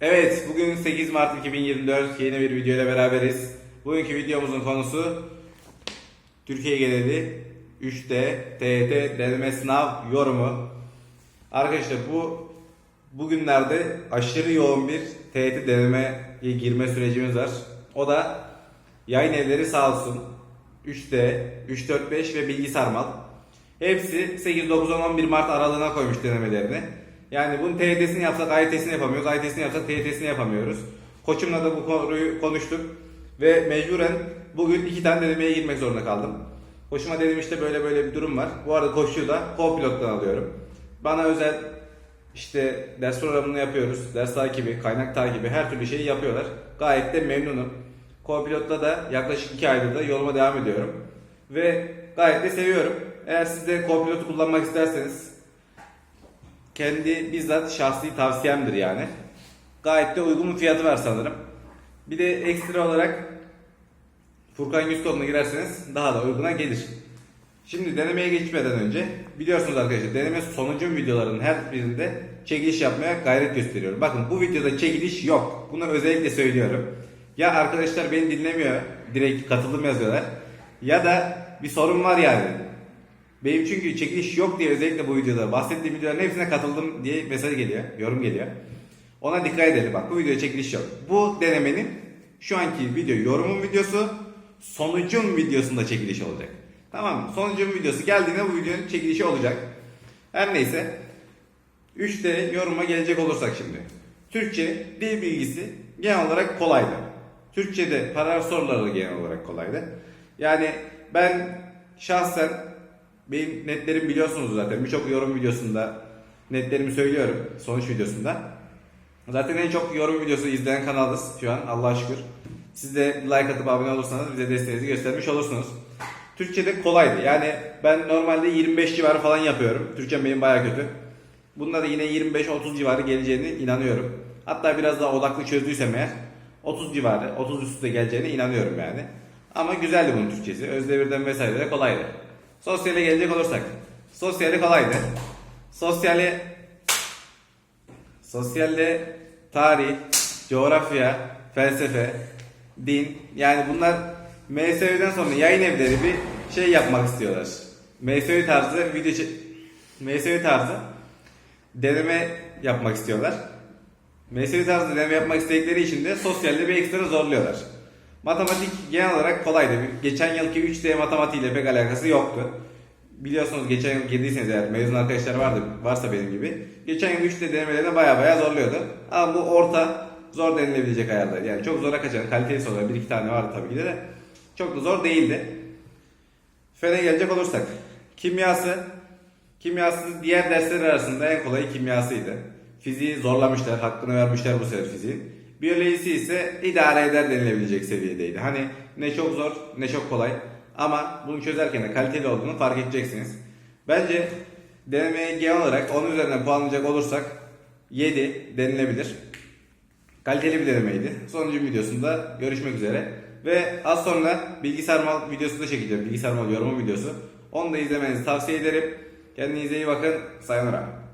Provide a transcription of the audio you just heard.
Evet, bugün 8 Mart 2024 yeni bir video beraberiz. Bugünkü videomuzun konusu Türkiye geneli 3D TYT deneme sınav yorumu. Arkadaşlar bu bugünlerde aşırı yoğun bir TYT denemeye girme sürecimiz var. O da yayın evleri sağ olsun 3D, 345 ve Bilgi Sarmal. Hepsi 8, 9, 10, 11 Mart aralığına koymuş denemelerini. Yani bunun TYT'sini yapsak AYT'sini yapamıyoruz, AYT'sini yapsak TYT'sini yapamıyoruz. Koçumla da bu konuyu konuştuk ve mecburen bugün iki tane denemeye girmek zorunda kaldım. Koçuma dedim işte böyle böyle bir durum var. Bu arada koçuyu da co-pilottan alıyorum. Bana özel işte ders programını yapıyoruz. Ders takibi, kaynak takibi her türlü şeyi yapıyorlar. Gayet de memnunum. Co-pilotla da yaklaşık 2 aydır da yoluma devam ediyorum. Ve gayet de seviyorum. Eğer siz de co-pilotu kullanmak isterseniz kendi bizzat şahsi tavsiyemdir yani. Gayet de uygun bir fiyatı var sanırım. Bir de ekstra olarak Furkan 100 koduna girerseniz daha da uyguna gelir. Şimdi denemeye geçmeden önce biliyorsunuz arkadaşlar deneme sonucu videolarının her birinde çekiliş yapmaya gayret gösteriyorum. Bakın bu videoda çekiliş yok. Bunu özellikle söylüyorum. Ya arkadaşlar beni dinlemiyor, direkt katılım yazıyorlar. Ya da bir sorun var yani. Benim çünkü çekiliş yok diye özellikle bu videoda bahsettiğim videoların hepsine katıldım diye mesaj geliyor, yorum geliyor. Ona dikkat edelim bak bu videoda çekiliş yok. Bu denemenin şu anki video yorumun videosu, sonucun videosunda çekiliş olacak. Tamam mı? Sonucun videosu geldiğinde bu videonun çekilişi olacak. Her neyse. 3'te yoruma gelecek olursak şimdi. Türkçe dil bilgisi genel olarak kolaydı. Türkçe'de paragraf soruları genel olarak kolaydı. Yani ben şahsen benim netlerim biliyorsunuz zaten. Birçok yorum videosunda netlerimi söylüyorum. Sonuç videosunda. Zaten en çok yorum videosu izleyen kanalız şu an Allah'a şükür. Siz de like atıp abone olursanız bize desteğinizi göstermiş olursunuz. Türkçe'de kolaydı. Yani ben normalde 25 civarı falan yapıyorum. Türkçem benim baya kötü. Bunda da yine 25-30 civarı geleceğine inanıyorum. Hatta biraz daha odaklı çözdüysem eğer 30 civarı, 30 üstü geleceğine inanıyorum yani. Ama güzeldi bunun Türkçesi. Özdevir'den vesaire de kolaydı. Sosyale gelecek olursak. Sosyali kolaydı. Sosyali Sosyalde tarih, coğrafya, felsefe, din yani bunlar MSV'den sonra yayın evleri bir şey yapmak istiyorlar. MSV tarzı video MSV tarzı deneme yapmak istiyorlar. MSV tarzı deneme yapmak istedikleri için de sosyalde bir ekstra zorluyorlar. Matematik genel olarak kolaydı. Geçen yılki 3D matematiğiyle pek alakası yoktu. Biliyorsunuz geçen yıl girdiyseniz eğer mezun arkadaşlar vardı, varsa benim gibi. Geçen yıl 3D denemelerinde baya baya zorluyordu. Ama bu orta zor denilebilecek ayarlar. Yani çok zora kaçan kaliteli sorular bir iki tane vardı tabii ki de Çok da zor değildi. Fene gelecek olursak. Kimyası. Kimyası diğer dersler arasında en kolayı kimyasıydı. Fiziği zorlamışlar, hakkını vermişler bu sefer fiziğin. Biyolojisi ise idare eder denilebilecek seviyedeydi. Hani ne çok zor ne çok kolay. Ama bunu çözerken de kaliteli olduğunu fark edeceksiniz. Bence denemeye genel olarak 10 üzerinden puanlayacak olursak 7 denilebilir. Kaliteli bir denemeydi. Sonuncu videosunda görüşmek üzere. Ve az sonra bilgisayar mal videosu da çekeceğim. Bilgisayar mal yorumu videosu. Onu da izlemenizi tavsiye ederim. Kendinize iyi bakın. Sayonara.